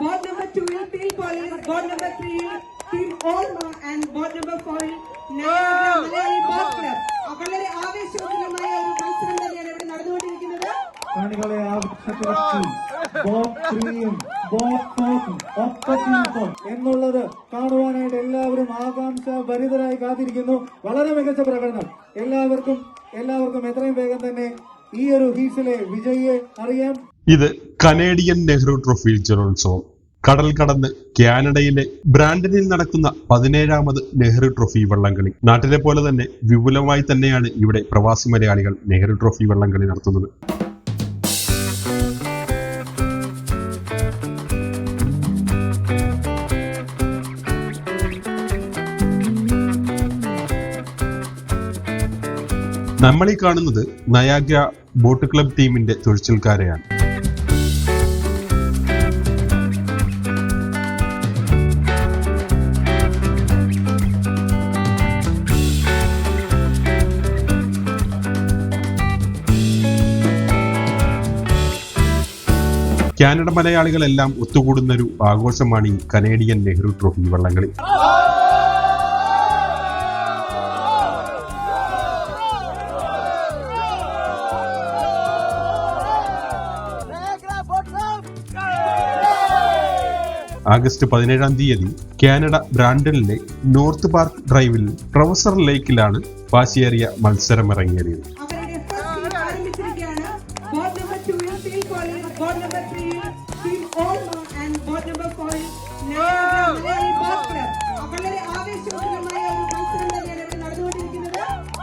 Board number two will Peel College, board number three Team Olma and board number four Niagara Malayali Park Club. വളരെ ആവേശോജ്വലമായ ഒരു മത്സരം തന്നെയാണ് ഇവിടെ നടന്നുകൊണ്ടിരിക്കുന്നത്. കാണികളെ ആവശ്യത്തിലെത്തി ബോട്ട് ത്രീയും ബോട്ട് ഫോർക്കും ഒപ്പത്തിനും എന്നുള്ളത് കാണുവാനായിട്ട് എല്ലാവരും ആകാംക്ഷ ഭരിതരായി കാത്തിരിക്കുന്നു. വളരെ മികച്ച പ്രകടനം. എല്ലാവർക്കും എല്ലാവർക്കും എത്രയും വേഗം തന്നെ ഈ ഒരു ഹീസിലെ വിജയിയെ അറിയാം. ഇത് കനേഡിയൻ നെഹ്റു ട്രോഫി ജലോത്സവം കടൽ കടന്ന് കാനഡയിലെ ബ്രാൻഡനിൽ നടക്കുന്ന പതിനേഴാമത് നെഹ്റു ട്രോഫി വള്ളംകളി. നാട്ടിലെ പോലെ തന്നെ വിപുലമായി തന്നെയാണ് ഇവിടെ പ്രവാസി മലയാളികൾ നെഹ്റു ട്രോഫി വള്ളംകളി നടത്തുന്നത്. നമ്മളീ കാണുന്നത് നയാഗ്ര ബോട്ട് ക്ലബ് ടീമിന്റെ തുഴച്ചിൽക്കാരെയാണ് കാനഡ മലയാളികളെല്ലാം ഒത്തുകൂടുന്ന ഒരു ആഘോഷമാണ് ഈ കനേഡിയൻ നെഹ്റു ട്രോഫി വള്ളംകളി. ആഗസ്റ്റ് പതിനേഴാം തീയതി കാനഡ ബ്രാൻഡനിലെ നോർത്ത് പാർക്ക് ഡ്രൈവിൽ പ്രൊഫസർ ലേക്കിലാണ് വാശിയേറിയ മത്സരമിറങ്ങിയത്. അവരുടെ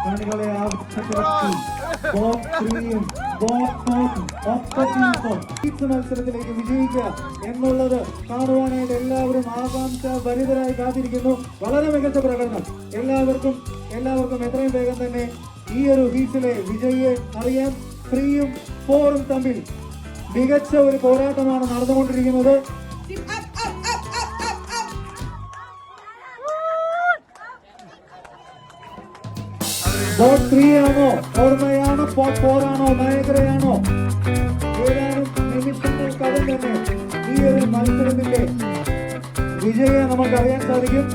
കാണികളെ മത്സരത്തിലേക്ക് വിജയിക്കുക എന്നുള്ളത് കാണുവാനായിട്ട് എല്ലാവരും ആകാംക്ഷ ഭരിതരായി കാത്തിരിക്കുന്നു. വളരെ മികച്ച പ്രകടനം. എല്ലാവർക്കും എല്ലാവർക്കും എത്രയും വേഗം തന്നെ ഈ ഒരു ഹീസിലെ വിജയിയെ അറിയാൻ ത്രീയും ഫോറും തമ്മിൽ മികച്ച ഒരു പോരാട്ടമാണ് നടന്നുകൊണ്ടിരിക്കുന്നത്. ബോട്ട് ത്രീ ആണോ ഓർമ്മയാണോ? ബോട്ട് ഫോർ ആണോ നയഗ്രയാണോ ഏതാനും നിമിഷങ്ങൾക്കകം തന്നെ ഈ ഒരു മത്സരത്തിന്റെ വിജയം നമുക്ക് അറിയാൻ സാധിക്കും.